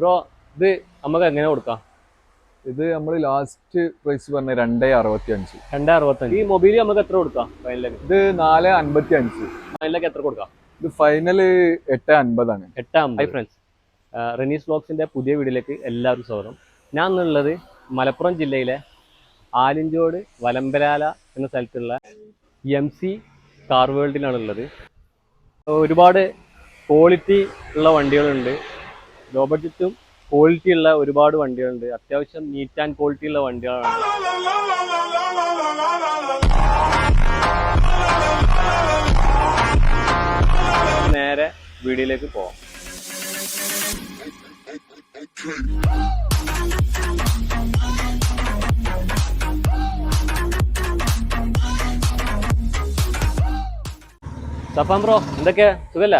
Bro ഇത് നമുക്ക് എങ്ങനെ കൊടുക്കാം? ഇത് നമ്മൾ ലാസ്റ്റ് പ്രൈസ് പറഞ്ഞ രണ്ടേ അറുപത്തി അഞ്ച് രണ്ടേ അറുപത്തഞ്ച് ഈ മൊബൈൽ നമുക്ക് എത്ര കൊടുക്കാം? ഫൈനലേക്ക് ഇത് നാല് അൻപത്തി അഞ്ച് ഫൈനലിലേക്ക് എത്ര കൊടുക്കാം? ഇത് ഫൈനൽ എട്ട് അൻപതാണ്. എട്ട് അമ്പത് ഫ്രണ്ട്സ് റെനീസ് ബ്ലോക്സിന്റെ പുതിയ വീഡിയോയിലേക്ക് എല്ലാവർക്കും സ്വാഗതം. ഞാൻ എന്നുള്ളത് മലപ്പുറം ജില്ലയിലെ ആലിഞ്ചോട് വലമ്പലാല എന്ന സ്ഥലത്തുള്ള എം സി കാർ വേൾഡിലാണ് ഉള്ളത്. ഒരുപാട് ക്വാളിറ്റി ഉള്ള വണ്ടികളുണ്ട്. ലോ ബഡ്ജറ്റും ക്വാളിറ്റി ഉള്ള ഒരുപാട് വണ്ടികളുണ്ട്. അത്യാവശ്യം നീറ്റ് ആൻഡ് ക്വാളിറ്റി ഉള്ള വണ്ടികളാണ്. നേരെ വീഡിയോയിലേക്ക് പോവാം. സഫാം ബ്രോ എന്തൊക്കെയാ? സുഖല്ല?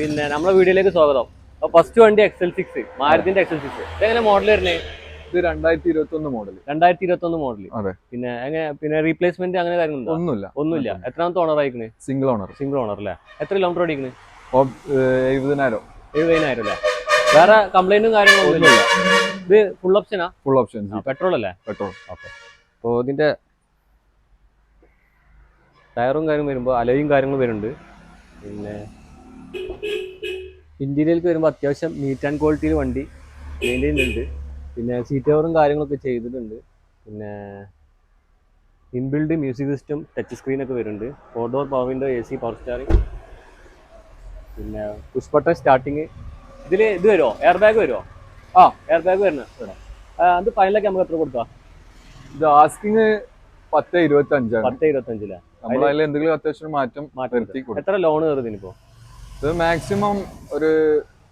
പിന്നെ നമ്മളെ വീഡിയോയിലേക്ക് സ്വാഗതം. ഫസ്റ്റ് വണ്ടി എക്സൽ സിക്സ് മാരുതിന്റെ എക്സൽ സിക്സ് എങ്ങനെ മോഡൽ വരുന്നേ? ഇത് രണ്ടായിരത്തി ഇരുപത്തി ഒന്ന് മോഡൽ രണ്ടായിരത്തി ഇരുപത്തി ഒന്ന് മോഡൽ പിന്നെ എങ്ങനെ പിന്നെ റീപ്ലേസ്മെന്റ് അങ്ങനെ കാര്യങ്ങളുണ്ടോ ഒന്നുമില്ല. ഒന്നുമില്ല. എത്രാമത്തെ ഓണർ ആയിക്കണ് സിംഗിൾ ഓണർ സിംഗിൾ ഓണർ അല്ലേ? എത്ര കിലോമീറ്റർ ഓടിക്കുന്നത് എഴുപതിനായിരം. എഴുപതിനായിരം അല്ലേ? വേറെ കംപ്ലൈന്റും കാര്യങ്ങളൊന്നും ഇല്ല ഇത് ഫുൾ ഓപ്ഷനാ ഫുൾ ഓപ്ഷൻ പെട്രോൾ അല്ലേ? പെട്രോൾ അപ്പോൾ ഇതിന്റെ ടയറും കാര്യങ്ങളും വരുമ്പോൾ അലയും കാര്യങ്ങളും വരുന്നുണ്ട്. പിന്നെ ഇന്റീരിയലേക്ക് വരുമ്പോൾ അത്യാവശ്യം നീറ്റ് ആൻഡ് ക്വാളിറ്റിയിൽ വണ്ടി മെയിന്റെയിൻ ഉണ്ട് പിന്നെ സീറ്റ് കവറും കാര്യങ്ങളൊക്കെ ചെയ്തിട്ടുണ്ട്. പിന്നെ inbuilt music system touch screen ഒക്കെ വരുന്നുണ്ട്. Four door power window A C power steering പിന്നെ പുഷ്പട്ടൻ സ്റ്റാർട്ടിങ് ഇതിൽ ഇത് വരുമോ എയർ ബാഗ് വരുമോ ആ എയർ ബാഗ് വരുന്ന അത് ഫൈനലൊക്കെ നമുക്ക് എത്ര കൊടുക്കാം? ഇത് ആസ്കിങ് പത്ത് ഇരുപത്തി അഞ്ചാണ് പത്ത് നമ്മൾ അതിൽ എന്തെങ്കിലും അത്യാവശ്യം മാറ്റം എത്ര ലോൺ കയറുന്നതിന് ഇപ്പോ ഇത് മാക്സിമം ഒരു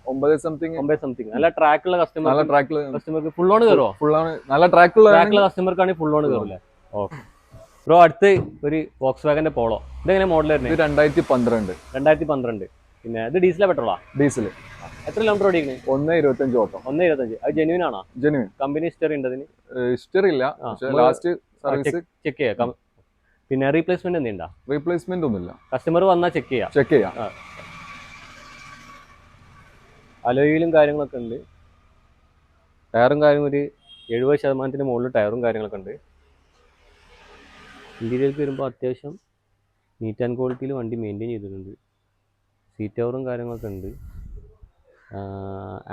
ഒമ്പത് സംതിങ് ഒമ്പത് സംതിങ് നല്ല ട്രാക്കുള്ള കസ്റ്റമർ നല്ല ട്രാക്കിൽ കസ്റ്റമർക്ക് ഫുൾ ലോൺ കയറുമോ ഓൺ നല്ല ട്രാക്കുള്ള ട്രാക്കുള്ള കസ്റ്റമർക്കാണെങ്കിൽ ഫുൾ ഓൺ കയറില്ലേ ഓക്കെ ബ്രോ അടുത്ത് ഒരു വോക്സ് വാഗന്റെ പോളോ ഇതെങ്ങനെ മോഡൽ വരുന്നത് രണ്ടായിരത്തി പന്ത്രണ്ട് രണ്ടായിരത്തി പന്ത്രണ്ട് പിന്നെ ഇത് ഡീസലാ പെട്രോളാ ഡീസൽ എത്ര കിലോമീറ്റർ ഓടിക്കുന്നത് ഒന്ന് ഇരുപത്തഞ്ച് ഓട്ടം. ഒന്ന് ഇരുപത്തഞ്ച്. അത് ജെനുവിൻ ആണോ? ജെനുവിൻ കമ്പനി ഹിസ്റ്ററി ഉണ്ട് അതിന്? ഹിസ്റ്ററി ഇല്ല. ലാസ്റ്റ് സർവീസ് ചെക്ക് ചെയ്യാം. പിന്നെ റീപ്ലേസ്മെന്റ് എന്തുണ്ടാ? റീപ്ലേസ്മെന്റ് ഒന്നുമില്ല. കസ്റ്റമർ വന്നാൽ ചെക്ക് ചെയ്യാം. ചെക്ക് ചെയ്യാം. അലോയിലും കാര്യങ്ങളൊക്കെ ഉണ്ട്. ടയറും കാര്യം ഒരു എഴുപത് ശതമാനത്തിന് മുകളിൽ ടയറും കാര്യങ്ങളൊക്കെ ഉണ്ട്. ഇന്റീരിയർക്ക് വരുമ്പോൾ അത്യാവശ്യം നീറ്റ് ആൻഡ് ക്വാളിറ്റിയിൽ വണ്ടി മെയിന്റെയിൻ ചെയ്തിട്ടുണ്ട്. സീറ്റ് കവറും കാര്യങ്ങളൊക്കെ ഉണ്ട്.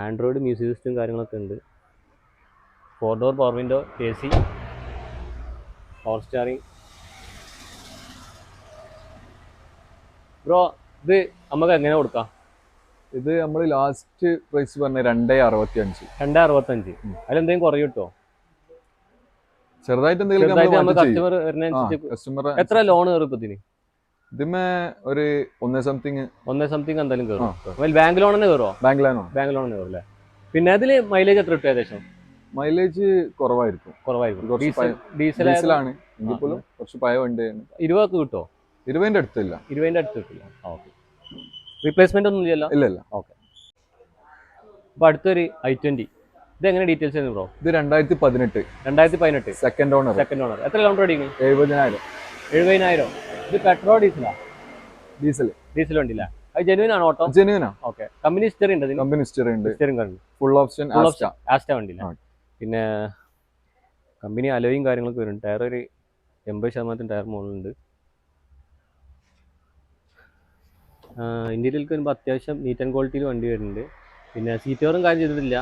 ആൻഡ്രോയിഡ് മ്യൂസിക് സിസ്റ്റം കാര്യങ്ങളൊക്കെ ഉണ്ട്. Four door power window A C power steering bro ഇത് നമുക്ക് എങ്ങനെ കൊടുക്കാം? ഇത് നമ്മൾ ലാസ്റ്റ് പ്രൈസ് പറഞ്ഞ രണ്ടേ അറുപത്തി അഞ്ച് രണ്ടേ അറുപത്തഞ്ച് അതിലെന്തെങ്കിലും കുറയും കിട്ടോ? ചെറുതായിട്ട് എന്തെങ്കിലും കസ്റ്റമർ എത്ര ലോൺ കയറും ഇതിന്? ഇതിമേ ഒരു ഒന്നേ സംതിങ് ഒന്നേ സംതിങ് എന്തായാലും കയറും ബാങ്ക് ലോൺ തന്നെ കയറുമോ ബാങ്ക് ലോണോ ബാങ്ക് ലോൺ കയറും അല്ലേ? പിന്നെ അതിൽ മൈലേജ് എത്ര കിട്ടും ഏകദേശം? മൈലേജ് കുറവായിരിക്കും. കുറവായിരിക്കും. ഡീസലാണ് എങ്കിൽ പോലും കുറച്ച് പഴയ വണ്ടിയാണ് ഇരുപതൊക്കെ കിട്ടുമോ ഇരുപതിന്റെ അടുത്തില്ല ഇരുപതിന്റെ അടുത്ത് കിട്ടില്ല. ഓക്കെ. റീപ്ലേസ്മെന്റ് ഒന്നും ഇല്ലല്ലോ? ഇല്ല ഇല്ല. അപ്പൊ അടുത്തൊരു ഐ ട്വന്റി ഇത് എങ്ങനെ ഡീറ്റെയിൽസ് ആയിരുന്നു ബ്രോ ഇത് രണ്ടായിരത്തി പതിനെട്ട് രണ്ടായിരത്തി പതിനെട്ട് സെക്കൻഡ് ഓണർ സെക്കൻഡ് ഓണർ എത്ര കിലോമീറ്റർ ഓടിക്കുന്നു എഴുപതിനായിരം. എഴുപതിനായിരം. ഇത് പെട്രോൾ ഡീസലാ ഡീസൽ ഡീസൽ വണ്ടിയില്ല അത് ജെനുവിൻ ആണ് ഓട്ടോ ജെനുവിനാ ഓക്കെ കമ്പനി ഹിസ്റ്ററി ഉണ്ട് കമ്പനി ഹിസ്റ്ററി ഉണ്ട്. ഹിസ്റ്ററിയും ഉണ്ട്. ഫുൾ ഓപ്ഷൻ ആസ്റ്റ വണ്ടിയില്ല പിന്നെ കമ്പനി അലോയും കാര്യങ്ങളൊക്കെ വരും ടയർ ഒരു എൺപത് ശതമാനത്തിന് ടയർ മുകളിലുണ്ട് ഇന്ത്യയിലേക്ക് വരുമ്പോൾ അത്യാവശ്യം നീറ്റ് ആൻഡ് ക്വാളിറ്റിയിൽ വണ്ടി വരുന്നുണ്ട്. പിന്നെ സീറ്റ് കവറും കാര്യം ചെയ്തിട്ടില്ല.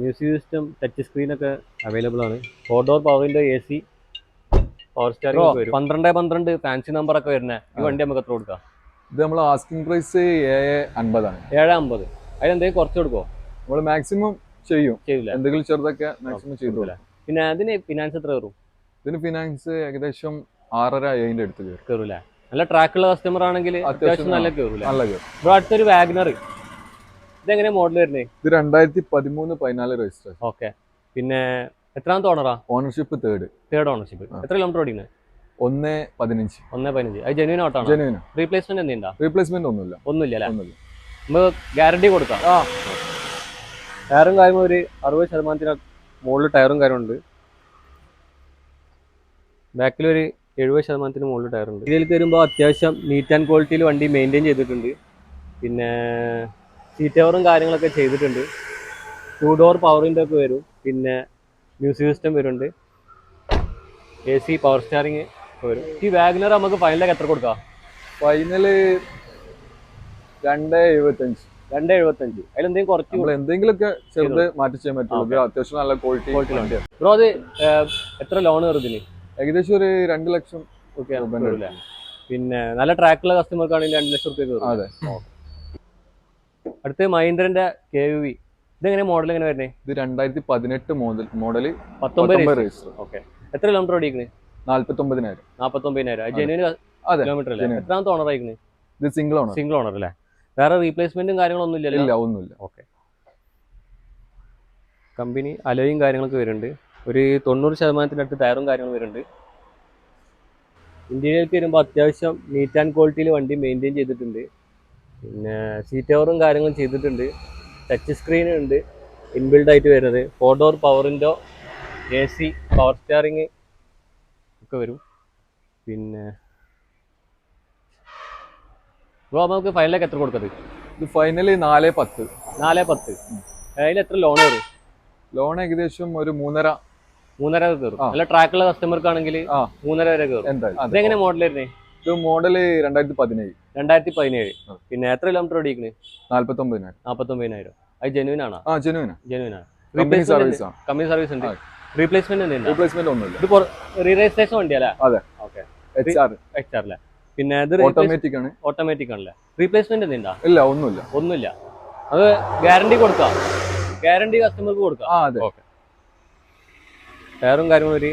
മ്യൂസിക് സിസ്റ്റം ടച്ച് സ്ക്രീനൊക്കെ അവൈലബിൾ ആണ്. ഫോർ ഡോർ പവറിന്റെ എ സി പവർ സ്റ്റാറിംഗ് വരും. പന്ത്രണ്ട് പന്ത്രണ്ട് ഫാൻസി നമ്പറൊക്കെ വരുന്നത് ഈ വണ്ടി നമുക്ക് എത്ര കൊടുക്കാം? ഇത് നമ്മൾ ആസ്കിംഗ് പ്രൈസ് ഏഴ് അൻപതാണ്. ഏഴ് അമ്പത്. അതിനെന്തെങ്കിലും കുറച്ച് കൊടുക്കുമോ നമ്മൾ മാക്സിമം ചെയ്യും. ചെയ്യില്ല എന്തെങ്കിലും ചെറുതൊക്കെ മാക്സിമം ചെയ്തു കൊടുക്കൂല. പിന്നെ അതിന് ഫിനാൻസ് എത്ര കയറും? ഇതിന് ഫിനാൻസ് ഏകദേശം ആറര ഏഴിന്റെ അടുത്ത് കയറും. കയറൂല? നല്ല ട്രാക്കുള്ള കസ്റ്റമർ ആണെങ്കിൽ അത്യാവശ്യം നല്ല കയറൂല നല്ല കയറും ഇവിടെ അടുത്തൊരു വാഗ്നർ ഇതെങ്ങനെ മോഡൽ വരുന്നത് ഇത് രണ്ടായിരത്തി പതിമൂന്ന് പതിനാല് രജിസ്റ്റർ ഓക്കെ പിന്നെ എത്രാമത്തെ ഓണറാ ഓണർഷിപ്പ് തേർഡ് തേർഡ് ഓണർഷിപ്പ് എത്ര കിലോമീറ്റർ ഓടിക്കുന്നത് ഒന്ന് പതിനഞ്ച്. ഒന്നേ പതിനഞ്ച്. അത് ജെന്യൂൻ ഓട്ടാണ് ജെനുവിന് റീപ്ലേസ്മെന്റ് എന്തുണ്ടാ റീപ്ലേസ്മെന്റ് ഒന്നുമില്ല. ഒന്നുമില്ല അല്ലേ? ഒന്നുമില്ല. നമുക്ക് ഗ്യാരണ്ടി കൊടുക്കാം. ആ. ടയറും കാര്യങ്ങളും ഒരു അറുപത് ശതമാനത്തിന് മുകളിൽ ടയറും കാര്യമുണ്ട് ബാക്കിൽ ഒരു എഴുപത് ശതമാനത്തിന് മുകളിൽ ടയറുണ്ട് ഇതിലേക്ക് വരുമ്പോൾ അത്യാവശ്യം നീറ്റ് ആൻഡ് ക്വാളിറ്റിയിൽ വണ്ടി മെയിന്റെയിൻ ചെയ്തിട്ടുണ്ട്. പിന്നെ സീറ്റ് കവറും കാര്യങ്ങളൊക്കെ ചെയ്തിട്ടുണ്ട്. ടു ഡോർ പവറിന്റെ ഒക്കെ വരും. പിന്നെ മ്യൂസിക് സിസ്റ്റം വരുന്നുണ്ട്. എ സി പവർ സ്റ്റാറിങ് വരും. ഈ വാഗ്നർ നമുക്ക് ഫൈനലൊക്കെ എത്ര കൊടുക്കാം? ഫൈനൽ രണ്ട് എഴുപത്തഞ്ച്. രണ്ട് എഴുപത്തഞ്ച്. അതിലെന്തെങ്കിലും കുറച്ച് എന്തെങ്കിലുമൊക്കെ ചെറുത് മാറ്റി ചെയ്യാൻ പറ്റുള്ളൂ അത്യാവശ്യം നല്ല ക്വാളിറ്റി. ബ്രോ അത് എത്ര ലോൺ ഇതിന്? ഏകദേശം ഒരു രണ്ട് ലക്ഷം ഒക്കെ പിന്നെ നല്ല ട്രാക്കുള്ള കസ്റ്റമർക്കാണെങ്കിൽ രണ്ട് ലക്ഷം റുപ്യ അതെ. അടുത്ത് മഹീന്ദ്രന്റെ കെ യു വി. ഇതെങ്ങനെ മോഡൽ എങ്ങനെ വരുന്നത് ഇത് രണ്ടായിരത്തി പതിനെട്ട് മോഡൽ മോഡൽ പത്തൊമ്പത് രജിസ്റ്റർ ഓക്കെ. എത്ര കിലോമീറ്റർ ഓടിക്കുന്നത് കിലോമീറ്റർ അല്ലേ? genuine. എത്രാമത്തെ ഓണർ ആയിക്കണ് ഇത് സിംഗിൾ ഓണർ സിംഗിൾ ഓണർ അല്ലേ? വേറെ റീപ്ലേസ്മെന്റും കാര്യങ്ങളൊന്നും ഇല്ല ഒന്നുമില്ല. ഓക്കെ കമ്പനി അലോയും കാര്യങ്ങളൊക്കെ വരുന്നുണ്ട്. ഒരു തൊണ്ണൂറ് ശതമാനത്തിനടുത്ത് ടയറും കാര്യങ്ങളും വരുന്നുണ്ട്. ഇന്ത്യയിലേക്ക് വരുമ്പോൾ അത്യാവശ്യം നീറ്റ് ആൻഡ് ക്വാളിറ്റിയിൽ വണ്ടി മെയിന്റെയിൻ ചെയ്തിട്ടുണ്ട്. പിന്നെ സീറ്റ് കവറും കാര്യങ്ങളും ചെയ്തിട്ടുണ്ട്. ടച്ച് സ്ക്രീൻ ഉണ്ട്. ഇൻബിൽഡ് ആയിട്ട് വരുന്നത്. Four door power window A C power steering ഒക്കെ വരും. പിന്നെ ബ്രോ അപ്പോൾ നമുക്ക് ഫൈനലൊക്കെ എത്ര കൊടുക്കുന്നത് ഇത് ഫൈനൽ നാല് പത്ത്. നാല് പത്ത്. അതിൽ എത്ര ലോൺ വരും? ലോൺ ഏകദേശം ഒരു മൂന്നര മൂന്നര വരെ കയറും. അല്ല നല്ല ട്രാക്കുള്ള കസ്റ്റമർക്ക് ആണെങ്കിൽ ആ. മൂന്നര വരെ കയറും. ഇതെങ്ങനെ മോഡൽ വരുന്നേ? ഇത് മോഡൽ രണ്ടായിരത്തി പതിനേഴ് രണ്ടായിരത്തി പതിനേഴ് പിന്നെ എത്ര കിലോമീറ്റർ ഓടിക്കുന്നത് നാല്പത്തി ഒമ്പതിനായിരം നാൽപ്പത്തൊമ്പതിനായിരം അത് ജെനുവിൻ ആണോ? ആ ജെനുവിന ജെനുവിൻ ആണ്? കമ്പനി സർവീസ് ഉണ്ട്. റീപ്ലേസ്മെന്റ് റീപ്ലേസ്മെന്റ് ഒന്നുമില്ല. ഇത് റീ രജിസ്ട്രേഷൻ വണ്ടിയല്ലേ? അതെ. ഓക്കെ എച്ച് ആർ എക്സ് അല്ലേ പിന്നെ ഇത് ഓട്ടോമാറ്റിക് ആണ്. ഓട്ടോമാറ്റിക് ആണല്ലേ? റീപ്ലേസ്മെന്റ് എന്തുണ്ടാ ഇല്ല ഒന്നുമില്ല. ഒന്നുമില്ല. അത് ഗ്യാരണ്ടി കൊടുക്കാം ഗ്യാരണ്ടി കസ്റ്റമർക്ക് കൊടുക്കാം ആ അതെ. ഓക്കെ ടയറും കാര്യങ്ങളും ഒരു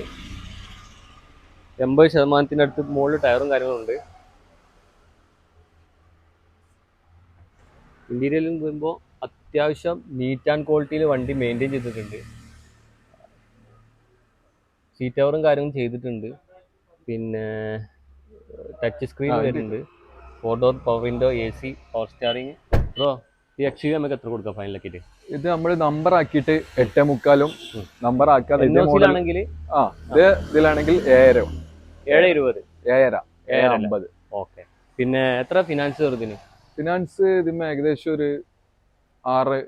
എൺപത് ശതമാനത്തിന്റെ അടുത്ത് മുകളിൽ ടയറും കാര്യങ്ങളും ഉണ്ട്. ഇന്റീരിയറിൽ വരുമ്പോൾ അത്യാവശ്യം നീറ്റ് ആൻഡ് ക്വാളിറ്റിയിൽ വണ്ടി മെയിന്റെയിൻ ചെയ്തിട്ടുണ്ട്. സീറ്റ് കവറും കാര്യങ്ങളും ചെയ്തിട്ടുണ്ട്. പിന്നെ ടച്ച് സ്ക്രീൻ വരുന്നുണ്ട്. Four door power window A C power steering bro ഈ എക്സ് നമുക്ക് എത്ര കൊടുക്കാം? ഫൈനലാക്കിയിട്ട് ഇത് നമ്മൾ നമ്പർ ആക്കിയിട്ട് എട്ടേ മുക്കാലും. നമ്പർ ആക്കാതെ ആ ഇത് ഇതിലാണെങ്കിൽ ഏഴര. ഏഴ് ഇരുപത്. ഏഴര ഏഴ് ഏഴര? അമ്പത്. ഓക്കെ. പിന്നെ എത്ര ഫിനാൻസ് ചെറുതിന് ഫിനാൻസ് ഇതിന് ഏകദേശം ഒരു ആറ്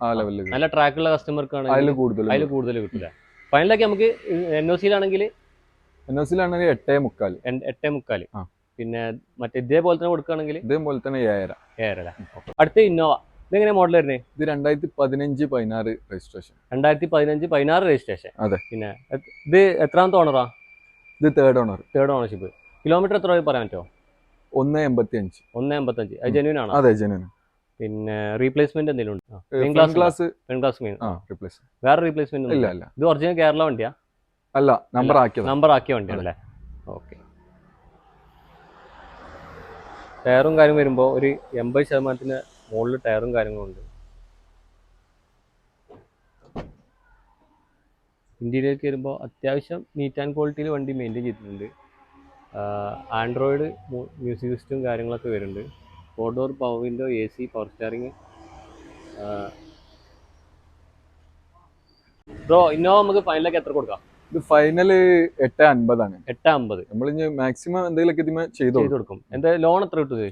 ആ ലെവലിൽ നല്ല ട്രാക്കുള്ള കസ്റ്റമർക്ക് അതിൽ കൂടുതൽ അതിൽ കൂടുതൽ കിട്ടില്ല ഫൈനലൊക്കെ നമുക്ക് എൻ ഒ സിയിലാണെങ്കിൽ എൻ ഒ സിയിലാണെങ്കിൽ എട്ടേ മുക്കാൽ എട്ടേ മുക്കാൽ പിന്നെ മറ്റേ ഇതേപോലെ തന്നെ കൊടുക്കുകയാണെങ്കിൽ ഇതേപോലെ തന്നെ ഏഴര. ഏഴര അടുത്ത ഇന്നോവ ഇതെങ്ങനെ മോഡൽ വരുന്നത് ഇത് രണ്ടായിരത്തി പതിനഞ്ച് പതിനാറ് രജിസ്ട്രേഷൻ രണ്ടായിരത്തി പതിനഞ്ച് പതിനാറ് രജിസ്ട്രേഷൻ അതെ. പിന്നെ ഇത് എത്രാമത്തെ ഓണറാ ഇത് third owner third ownership kilometre എത്ര പറയാൻ പറ്റുമോ? ഒന്ന് എൺപത്തി അഞ്ച് ഒന്ന് എൺപത്തി അഞ്ച് അത് ജെന്യൂൻ ആണോ? അതെ ജനുവിൻ പിന്നെ റീപ്ലേസ്മെന്റ് എന്തെങ്കിലും ഉണ്ട്? ഗ്ലാസ് മെയിൻ ആ റിപ്ലേസ് വേറെ റീപ്ലേസ്മെന്റ് ഇല്ല ഇല്ല. ഇത് ഒറിജിനൽ കേരള വണ്ടിയാ? അല്ല നമ്പർ ആക്കിയ നമ്പർ ആക്കിയ വണ്ടിയാണല്ലേ ഓക്കെ. ടയറും കാര്യം വരുമ്പോൾ ഒരു എൺപത് ശതമാനത്തിന് മുകളിൽ ടയറും കാര്യങ്ങളും ഉണ്ട് ഇന്ത്യയിലേക്ക് വരുമ്പോൾ അത്യാവശ്യം നീറ്റ് ആൻഡ് ക്വാളിറ്റിയിൽ വണ്ടി മെയിന്റെയിൻ ചെയ്തിട്ടുണ്ട്. ആൻഡ്രോയിഡ് മ്യൂസിക് സിസ്റ്റവും കാര്യങ്ങളൊക്കെ വരുന്നുണ്ട്. Four door power window A C power steering bro Innova നമുക്ക് ഫൈനലൊക്കെ എത്ര കൊടുക്കാം? ഇത് ഫൈനൽ എട്ട് അൻപതാണ് എട്ട് അമ്പത് നമ്മൾ ഇനി മാക്സിമം എന്തെങ്കിലുമൊക്കെ ഇതിമേ ചെയ്ത് കൊടുക്കും. എന്താ ലോൺ എത്ര കിട്ടും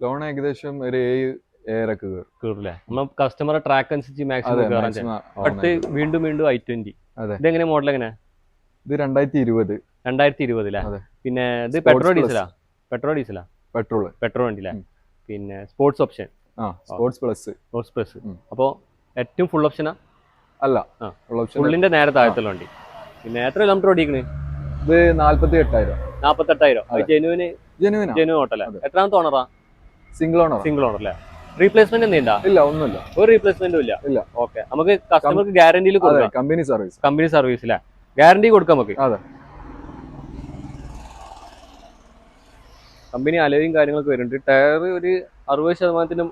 ലോൺ ഏകദേശം ഒരു ഏഴ് കയറും കയറില്ലേ നമ്മൾ കസ്റ്റമറെ ട്രാക്ക് അനുസരിച്ച് മാക്സിമം കയറാൻ അടുത്ത് വീണ്ടും വീണ്ടും ഐ ട്വന്റി. ഇതെങ്ങനെ മോഡൽ എങ്ങനെ? ഇത് രണ്ടായിരത്തി ഇരുപത് രണ്ടായിരത്തി ഇരുപതിലെ പിന്നെ ഇത് പെട്രോൾ. ഡീസലാ പെട്രോൾ ഡീസലാ പെട്രോൾ പെട്രോൾ വണ്ടിയിലെ പിന്നെ sports option sports plus sports plus അപ്പോ അപ്പോൾ ഏറ്റവും ഫുൾ ഓപ്ഷനാ അല്ല. ഫുള്ളിന്റെ നേരെ താഴത്തുള്ള വണ്ടി. പിന്നെ എത്ര കിലോമീറ്റർ ഓടിക്കണ്? ഇത് നാല്പത്തി എട്ടായിരം നാല്പത്തി എട്ടായിരം ജെനുവിന് ജനുവിനാ ജെനുവിൻ ഓട്ടല്ലേ. എത്രാമത്തെ ഓണറാ സിംഗിൾ ഓണർ സിംഗിൾ ഓണർ അല്ലേ റീപ്ലേസ്മെന്റ് എന്തെയ്യണ്ടാ ഇല്ല? ഒന്നുമില്ല. ഒരു റീപ്ലേസ്മെന്റും ഇല്ല? ഇല്ല. ഓക്കെ നമുക്ക് കസ്റ്റമർക്ക് ഗ്യാരണ്ടിയിൽ കൊടുക്കാം. കമ്പനി സർവീസ് കമ്പനി സർവീസ് അല്ലേ ഗ്യാരണ്ടി കൊടുക്കാം നമുക്ക്. അതെ. കമ്പനി അലയും കാര്യങ്ങളൊക്കെ വരുന്നുണ്ട്. ടയർ ഒരു അറുപത് ശതമാനത്തിന്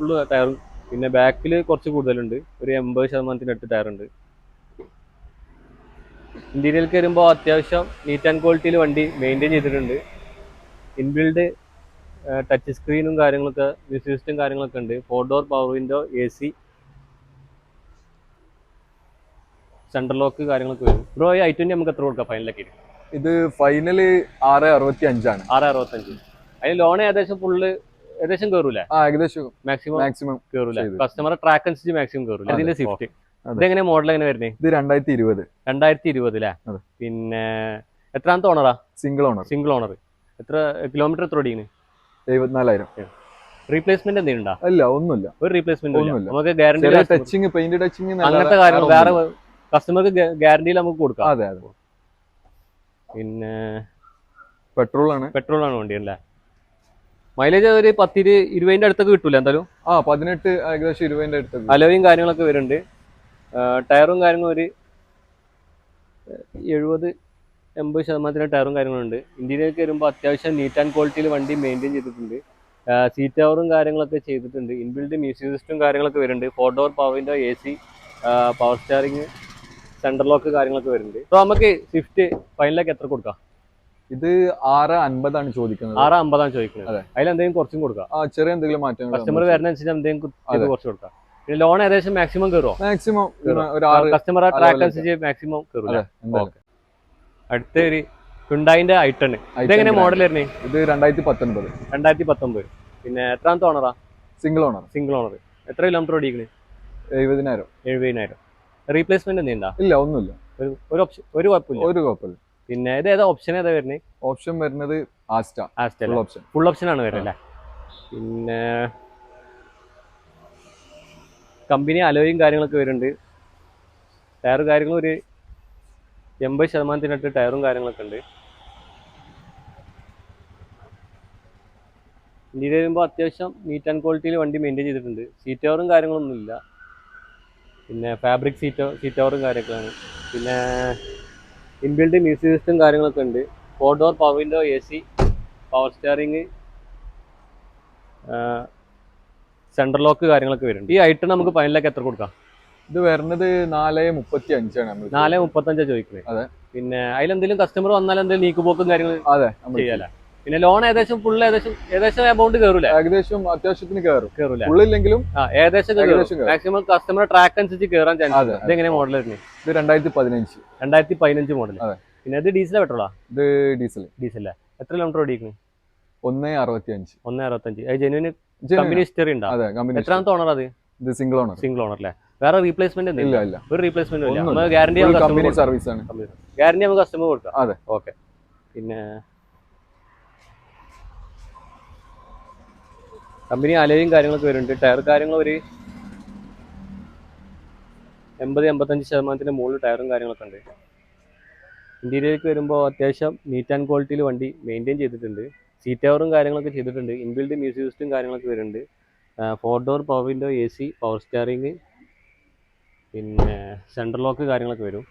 ഉള്ള ടയറും പിന്നെ ബാക്കിൽ കുറച്ച് കൂടുതലുണ്ട്. ഒരു എൺപത് ശതമാനത്തിന് അടുത്ത് ടയർ ഉണ്ട്. ഇന്റീരിയൽ കയറുമ്പോൾ അത്യാവശ്യം നീറ്റ് ആൻഡ് ക്വാളിറ്റിയിൽ വണ്ടി മെയിന്റെയിൻ ചെയ്തിട്ടുണ്ട്. ഇൻബിൽഡ് ടച്ച് സ്ക്രീനും കാര്യങ്ങളൊക്കെ മ്യൂസിക് സിസ്റ്റം കാര്യങ്ങളൊക്കെ ഉണ്ട്. Four door power window A C central lock കാര്യങ്ങളൊക്കെ വരും. ബ്രോ ഈ ഐ ട്വന്റി നമുക്ക് എത്ര കൊടുക്കാം ഫൈനലൊക്കെ ഇത് ഫൈനൽ ആറ് അറുപത്തി അഞ്ചാണ് ആറ് അറുപത്തി അഞ്ച് അതിന് ലോൺ ഏകദേശം ഫുള്ള് ഏകദേശം കയറൂലേ ആ ഏകദേശം മാക്സിമം മാക്സിമം കയറൂല കസ്റ്റമർ ട്രാക്ക് അനുസരിച്ച് മാക്സിമം കയറൂല അതെ, അതിന്റെ സ്വിഫ്റ്റ് ഇതെങ്ങനെ മോഡൽ എങ്ങനെ വരുന്നത് ഇത് രണ്ടായിരത്തി ഇരുപത് രണ്ടായിരത്തി ഇരുപത് അല്ലേ പിന്നെ എത്രാമത്തെ ഓണറാ സിംഗിൾ ഓണർ സിംഗിൾ ഓണർ എത്ര കിലോമീറ്റർ എത്ര ഓടിക്കുന്നു എഴുപത്തിനാലായിരം. റീപ്ലേസ്മെന്റ് എന്തെങ്കിലും ഉണ്ടോ അല്ല ഒന്നുമില്ല. ഒരു റീപ്ലേസ്മെന്റ് ഒന്നുമില്ല. നമുക്ക് ഗ്യാരണ്ടി ടച്ചിങ് പെയിന്റ് ടച്ചിങ് അങ്ങനത്തെ കാര്യങ്ങൾ വേറെ കസ്റ്റമർക്ക് ഗ്യാരണ്ടിയിൽ നമുക്ക് കൊടുക്കാം. അതെ അതെ. പിന്നെ പെട്രോൾ ആണ് പെട്രോൾ ആണ് വണ്ടി അല്ലേ? മൈലേജ് ഒരു പത്തിര് ഇരുപതിന്റെ അടുത്തൊക്കെ കിട്ടൂല എന്തായാലും? ആ പതിനെട്ട് ഏകദേശം ഇരുപതിന്റെ അടുത്ത് അലോയും കാര്യങ്ങളൊക്കെ വരുന്നുണ്ട്. ടയറും കാര്യങ്ങളും ഒരു എഴുപത് എൺപത് ശതമാനത്തിന് ടയറും കാര്യങ്ങളുണ്ട്. ഇന്ത്യയിലേക്ക് വരുമ്പോൾ അത്യാവശ്യം നീറ്റ് ആൻഡ് ക്വാളിറ്റിയിൽ വണ്ടി മെയിന്റെയിൻ ചെയ്തിട്ടുണ്ട്. സീറ്റ് ടവറും കാര്യങ്ങളൊക്കെ ചെയ്തിട്ടുണ്ട്. ഇൻബിൽഡ് മ്യൂസിക് സിസ്റ്റം കാര്യങ്ങളൊക്കെ വരുന്നുണ്ട്. ഫോർ ഡോർ പവറിന്റെ A C power steering central lock കാര്യങ്ങളൊക്കെ വരുന്നുണ്ട്. അപ്പോൾ നമുക്ക് സ്വിഫ്റ്റ് ഫൈനലൊക്കെ എത്ര കൊടുക്കാം? ഇത് ആറ് അൻപതാണ് ചോദിക്കുന്നത്. ആറ് അമ്പതാണ് ചോദിക്കുന്നത്. അതെ. അതിൽ എന്തെങ്കിലും കുറച്ചും കൊടുക്കാം. ആ ചെറിയ എന്തെങ്കിലും മാറ്റങ്ങൾ കസ്റ്റമർ വരുന്നതനുസരിച്ച് എന്തെങ്കിലും. കുറച്ച് കൊടുക്കാം. പിന്നെ ലോൺ ഏകദേശം മാക്സിമം കയറുമോ മാക്സിമം ഒരു കസ്റ്റമർ ആ ട്രാക്ക് അനുസരിച്ച് മാക്സിമം കയറും എന്തായാലും. അടുത്ത ഒരു ഹുണ്ടായിന്റെ ഐട്ടൺ ഇതെങ്ങനെ മോഡൽ വരുന്നേ? ഇത് രണ്ടായിരത്തി പത്തൊൻപത് രണ്ടായിരത്തി പത്തൊമ്പത് പിന്നെ എത്രാമത്തെ ഓണറാ? സിംഗിൾ ഓണർ സിംഗിൾ ഓണർ എത്ര കിലോമീറ്റർ ഓടിക്കണേ എഴുപതിനായിരം. എഴുപതിനായിരം. റീപ്ലേസ്മെന്റ് എന്തെങ്കിലും ഇല്ല ഒന്നുമില്ല. ഒരു ഒരു ഓപ്ഷൻ ഒരു കുഴപ്പമില്ല. ഒരു കുഴപ്പമില്ല. പിന്നെ ഇത് ഏതാ ഓപ്ഷൻ ഏതാ വരുന്നത് ഓപ്ഷൻ വരുന്നത് Asta Asta full option full option ആണ് വരുന്നത് അല്ലേ? പിന്നെ കമ്പനി അലോയും കാര്യങ്ങളൊക്കെ വരുന്നുണ്ട്. ടയർ കാര്യങ്ങളും ഒരു എൺപത് ശതമാനത്തിനടുത്ത് ടയറും കാര്യങ്ങളൊക്കെ ഉണ്ട്. ഇന്ത്യയിൽ വരുമ്പോൾ അത്യാവശ്യം നീറ്റ് ആൻഡ് ക്വാളിറ്റിയിൽ വണ്ടി മെയിന്റെയിൻ ചെയ്തിട്ടുണ്ട്. സീറ്റ് കവറും കാര്യങ്ങളൊന്നും ഇല്ല. പിന്നെ ഫാബ്രിക് സീറ്റ് സീറ്റ് കവറും കാര്യങ്ങളാണ് പിന്നെ ഇൻബിൽഡ് മ്യൂസിക് സിസ്റ്റം കാര്യങ്ങളൊക്കെ ഉണ്ട്. Four door power window A C power steering central lock കാര്യങ്ങളൊക്കെ വരുന്നുണ്ട്. ഈ ഐറ്റം നമുക്ക് ഫൈനലൊക്കെ എത്ര കൊടുക്കാം? ഇത് വരുന്നത് നാല് മുപ്പത്തി അഞ്ചാണ് നമ്മൾ നാല് മുപ്പത്തഞ്ചാ ചോദിക്കുന്നത് അതെ. പിന്നെ അതിലെന്തെങ്കിലും കസ്റ്റമർ വന്നാൽ എന്തെങ്കിലും നീക്കുപോക്കും കാര്യങ്ങൾ അതെ ചെയ്യാല? പിന്നെ ലോൺ ഏകദേശം ഫുൾ ഏകദേശം ഏകദേശം എമൗണ്ട് കയറൂല ഏകദേശം അത്യാവശ്യത്തിന് കയറും കയറൂല ഉള്ളില്ലെങ്കിലും ആ ഏകദേശം മാക്സിമം കസ്റ്റമർ ട്രാക്ക് അനുസരിച്ച് കയറാൻ ചാൻസ് ഇത് എങ്ങനെ മോഡൽ വരുന്നത് ഇത് രണ്ടായിരത്തി പതിനഞ്ച് രണ്ടായിരത്തി പതിനഞ്ച് മോഡൽ. പിന്നെ ഇത് ഡീസൽ പെട്രോളാ ഇത് ഡീസൽ ഡീസൽ എത്ര കിലോമീറ്റർ ഓടിക്കുന്നത് ഒന്ന് അറുപത്തി അഞ്ച് ഒന്ന് അറുപത്തി അഞ്ച് ജെനുവിന് കമ്പനി ഹിസ്റ്ററി ഉണ്ടോ? എത്രാമത്തെ ഓണർ അത്? ഇത് സിംഗിൾ ഓണർ സിംഗിൾ ഓണർ അല്ലേ വേറെ റീപ്ലേസ്മെന്റ് ഇല്ല. ഇല്ല ഒരു റീപ്ലേസ്മെന്റ് ഇല്ല. നമ്മൾ ഗ്യാരണ്ടി കമ്പനി സർവീസ് ആണ്. ഗ്യാരണ്ടി നമുക്ക് കസ്റ്റമർ കൊടുക്കാം. അതെ. ഓക്കെ പിന്നെ കമ്പനി അലയും കാര്യങ്ങളൊക്കെ വരുന്നുണ്ട്. ടയർ കാര്യങ്ങൾ ഒരു എൺപത് എൺപത്തഞ്ച് ശതമാനത്തിന്റെ മുകളിൽ ടയറും കാര്യങ്ങളൊക്കെ ഉണ്ട്. ഇന്ത്യയിലേക്ക് വരുമ്പോൾ അത്യാവശ്യം നീറ്റ് ആൻഡ് ക്വാളിറ്റിയിൽ വണ്ടി മെയിന്റെയിൻ ചെയ്തിട്ടുണ്ട്. സീറ്റ് കവറും കാര്യങ്ങളൊക്കെ ചെയ്തിട്ടുണ്ട്. ഇൻബിൽഡ് മ്യൂസിക് സിസ്റ്റം കാര്യങ്ങളൊക്കെ വരുന്നുണ്ട്. Four door power window A C power steering പിന്നെ സെൻട്രൽ ലോക്ക് കാര്യങ്ങളൊക്കെ വരും.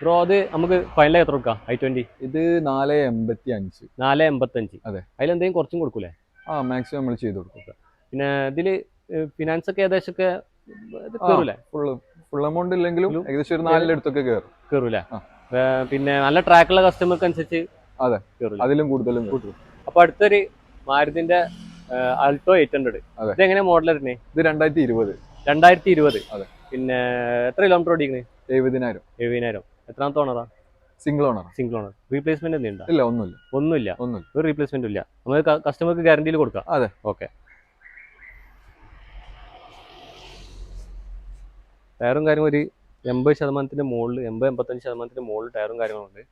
ബ്രോ അത് നമുക്ക് ഫൈനലി എത്ര കൊടുക്കാം? ഐ ട്വന്റി ഇത് നാല് എൺപത്തി അഞ്ച് നാല് എൺപത്തഞ്ച് അതെ. അതിലെന്തെങ്കിലും കുറച്ചും കൊടുക്കൂലേ? ആ മാക്സിമം നമ്മൾ ചെയ്ത് കൊടുക്കും. പിന്നെ ഇതിൽ ഫിനാൻസ് ഒക്കെ ഏകദേശമൊക്കെ ഒക്കെ. ഫുൾ എമൗണ്ട് ഇല്ലെങ്കിലും. ഏകദേശം ഒരു നാലിന്റെ അടുത്തൊക്കെ കയറും കയറൂലേ പിന്നെ നല്ല ട്രാക്കുള്ള കസ്റ്റമർക്ക് അനുസരിച്ച് അതെ. അതിലും കൂടുതലും. അപ്പൊ അടുത്തൊരു മാരുതിന്റെ അൾട്ടോ എയ്റ്റ് ഹൺഡ്രഡ് ഇത് ഇതെങ്ങനെ മോഡൽ വരുന്നേ? ഇത് രണ്ടായിരത്തി ഇരുപത്. രണ്ടായിരത്തി ഇരുപത്. അതെ. പിന്നെ എത്ര കിലോമീറ്റർ ഓടിക്കുന്നത് എഴുപതിനായിരം. എഴുപതിനായിരം. എത്രാമത്തെ ഓണറാ single owner single owner replacement എന്തെങ്കിലും ഇല്ല ഒന്നുമില്ല. ഒന്നുമില്ല. ഒന്നുമില്ല. ഒരു റീപ്ലേസ്മെന്റ് ഇല്ല. നമുക്ക് കസ്റ്റമർക്ക് ഗ്യാരണ്ടിയിൽ കൊടുക്കാം. അതെ. ഓക്കെ ടയറും കാര്യം ഒരു എൺപത് ശതമാനത്തിന്റെ മുകളിൽ എൺപത് എൺപത്തഞ്ച് ശതമാനത്തിന്റെ മുകളിൽ ടയറും കാര്യങ്ങളുണ്ട്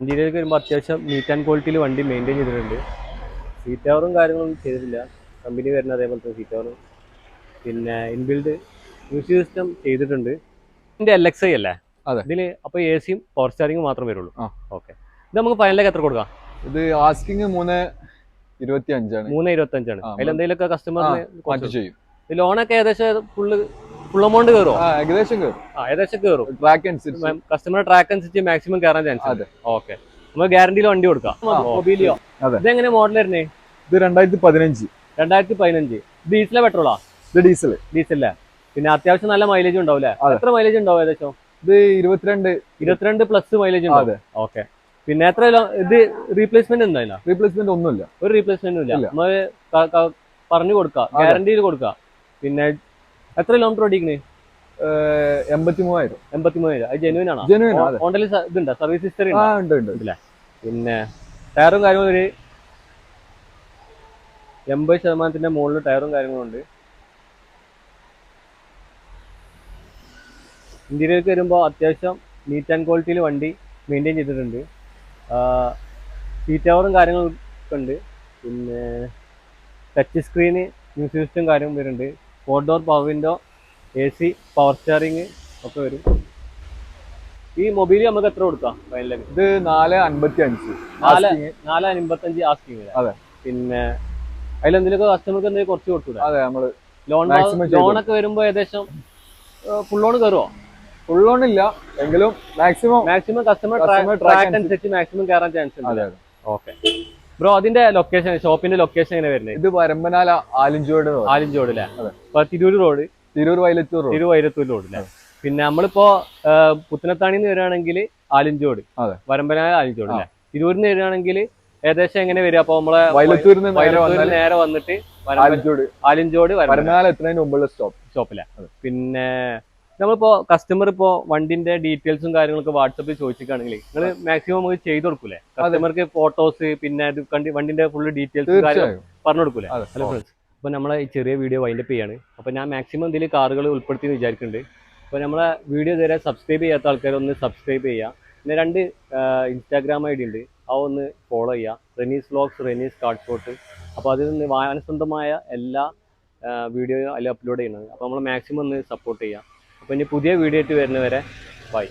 ഇന്ത്യയിലേക്ക് വരുമ്പോൾ അത്യാവശ്യം നീറ്റ് ആൻഡ് ക്വാളിറ്റിയിൽ വണ്ടി മെയിന്റെയിൻ ചെയ്തിട്ടുണ്ട്. സീറ്റ് കവറും കാര്യങ്ങളൊന്നും ചെയ്തിട്ടില്ല. കമ്പനി വരുന്ന അതേപോലത്തെ സീറ്റ് കവറും പിന്നെ ഇൻബിൽഡ് മ്യൂസിക് സിസ്റ്റം ചെയ്തിട്ടുണ്ട്. ഇതിന്റെ എൽ എക്സ് ഐ അല്ലേ? അതെ. ഇതിൽ അപ്പോൾ എ സിയും പവർ സ്റ്റാറിംഗും മാത്രം വരുള്ളൂ. ഓക്കെ ഇത് നമുക്ക് ഫൈനലേക്ക് എത്ര കൊടുക്കാം? ഇത് ആസ്കിങ് മൂന്ന് ഇരുപത്തി അഞ്ചാണ് മൂന്ന്. ഇരുപത്തി അഞ്ചാണ് അതിൽ എന്തെങ്കിലുമൊക്കെ മാറ്റി കസ്റ്റമറിന് ചെയ്യും. ലോണൊക്കെ ഏകദേശം ഫുള്ള് ഫുൾ എമൗണ്ട് കയറും ആ ഏകദേശം കയറും. ഏകദേശം കയറും. ട്രാക്ക് അനുസരിച്ച്. കസ്റ്റമർ ട്രാക്ക് അനുസരിച്ച് മാക്സിമം കയറാൻ ചാൻസ് അതെ. ഓക്കെ നമുക്ക് ഗ്യാരണ്ടിയിൽ വണ്ടി കൊടുക്കാം. മൊബൈലിയോ ഇത് ഇതെങ്ങനെ മോഡൽ വരുന്നേ? ഇത് രണ്ടായിരത്തി പതിനഞ്ച്. രണ്ടായിരത്തി പതിനഞ്ച്. ഡീസലോ പെട്രോളാ ഇത് ഡീസൽ പിന്നെ അത്യാവശ്യം നല്ല മൈലേജ് ഉണ്ടാവും. എത്ര മൈലേജ് ഉണ്ടാവും ഏകദേശം? ഇത് ഇരുപത്തിരണ്ട്. ഇരുപത്തിരണ്ട് പ്ലസ് മൈലേജ് ഉണ്ടാവും. ഓക്കെ പിന്നെ എത്ര ഇത് റീപ്ലേസ്മെന്റ് എന്താ റീപ്ലേസ്മെന്റ് ഒന്നുമില്ല. ഒരു റീപ്ലേസ്മെന്റും ഇല്ല. ക- പറഞ്ഞു കൊടുക്കുക ഗ്യാരണ്ടിയിൽ കൊടുക്കുക പിന്നെ എത്ര കിലോമീറ്റർ ഓടിക്കണേ എൺപത്തി മൂവായിരം എൺപത്തി മൂന്ന് അത് ജെനുവിൻ ആണോ? ജെനുവിൻ അതെ. ഓണ്ടലി ഇതുണ്ടോ? സർവീസ് ഹിസ്റ്ററി പിന്നെ ടയറും കാര്യങ്ങളും ഒരു എൺപത് ശതമാനത്തിന്റെ മുകളിൽ ടയറും കാര്യങ്ങളും ഉണ്ട്. ഇന്ത്യയിലേക്ക് വരുമ്പോൾ അത്യാവശ്യം നീറ്റ് ആൻഡ് ക്വാളിറ്റിയിൽ വണ്ടി മെയിന്റെയിൻ ചെയ്തിട്ടുണ്ട്. സീറ്റ് കവറും കാര്യങ്ങളൊക്കെ ഉണ്ട്. പിന്നെ ടച്ച് സ്ക്രീന് മ്യൂസിക് സിസ്റ്റം കാര്യം വരുന്നുണ്ട്. Four door power window A C power steering ഒക്കെ വരും. ഈ മൊബൈൽ നമുക്ക് എത്ര കൊടുക്കാം? ഫൈനലായി ഇത് നാല് അൻപത്തി അഞ്ച് നാല് നാല് അൻപത്തഞ്ച് ആസ്കിങ് അതെ. പിന്നെ അതിലെന്തെങ്കിലും കസ്റ്റമർക്ക് എന്തെങ്കിലും കുറച്ച് കൊടുത്തൂടെ? അതെ നമ്മൾ ലോൺ ലോൺ ഒക്കെ ലോണൊക്കെ വരുമ്പോൾ ഏകദേശം ഫുൾ ലോൺ കയറുമോ ഫുൾ ഓൺ ഇല്ല. എങ്കിലും മാക്സിമം മാക്സിമം കസ്റ്റമർ ട്രാക്ക് അനുസരിച്ച്. മാക്സിമം കയറാൻ ചാൻസ് ഉണ്ട്. ഓക്കെ ബ്രോ അതിന്റെ ലൊക്കേഷൻ ഷോപ്പിന്റെ ലൊക്കേഷൻ എങ്ങനെ വരുന്നത് ഇത് വരമ്പനാല ആലിഞ്ചോട്. ആലിഞ്ചോട് അല്ലേ? Tirur road Tirur Vayalathur road Thiruvairathur road അല്ലേ? പിന്നെ നമ്മളിപ്പോ പുത്തനത്താണി നിന്ന് വരികയാണെങ്കിൽ ആലിഞ്ചോട്. വരമ്പനാല ആലിഞ്ചോട് അല്ലേ? തിരൂരിൽ നിന്ന് വരികയാണെങ്കിൽ ഏകദേശം എങ്ങനെ വരിക? അപ്പൊ നമ്മളെ നിന്ന് നേരെ വന്നിട്ട് ആലിഞ്ചോട്. ആലിഞ്ചോട് വരമ്പനാല എത്തുന്നതിന് മുമ്പുള്ള സ്റ്റോപ്പ് അതെ. പിന്നെ നമ്മളിപ്പോ കസ്റ്റമർ ഇപ്പോ വണ്ടിന്റെ ഡീറ്റെയിൽസും കാര്യങ്ങളൊക്കെ വാട്സപ്പിൽ ചോദിച്ചിട്ടാണെങ്കിൽ നിങ്ങൾ മാക്സിമം നമുക്ക് ചെയ്തു കൊടുക്കൂലേ? കസ്റ്റമർക്ക് ഫോട്ടോസ് പിന്നെ വണ്ടിന്റെ ഫുള്ള് ഡീറ്റെയിൽസ് പറഞ്ഞു കൊടുക്കൂലേ? ഹലോ ഫ്രണ്ട്സ് അപ്പോൾ നമ്മളെ ഈ ചെറിയ വീഡിയോ വൈൻഡപ്പ് ചെയ്യാണ്. അപ്പോൾ ഞാൻ മാക്സിമം ഇതിൽ കാറുകൾ ഉൾപ്പെടുത്തി എന്ന് വിചാരിക്കുന്നുണ്ട് അപ്പോൾ നമ്മളെ വീഡിയോ ഇതുവരെ സബ്സ്ക്രൈബ് ചെയ്യാത്ത ആൾക്കാർ ഒന്ന് സബ്സ്ക്രൈബ് ചെയ്യുക പിന്നെ രണ്ട് ഇൻസ്റ്റാഗ്രാം ഐ ഡി ഉണ്ട് ആ ഒന്ന് ഫോളോ ചെയ്യുക Renees vlogs Renees card shot അപ്പോൾ അതിൽ നിന്ന് വാഹനസ്വന്തമായ എല്ലാ വീഡിയോയും അതിൽ അപ്ലോഡ് ചെയ്യുന്നത്. അപ്പോൾ നമ്മൾ മാക്സിമം ഒന്ന് സപ്പോർട്ട് ചെയ്യുക അപ്പോൾ ഇനി പുതിയ വീഡിയോ ആയിട്ട് വരുന്നവരെ ബൈ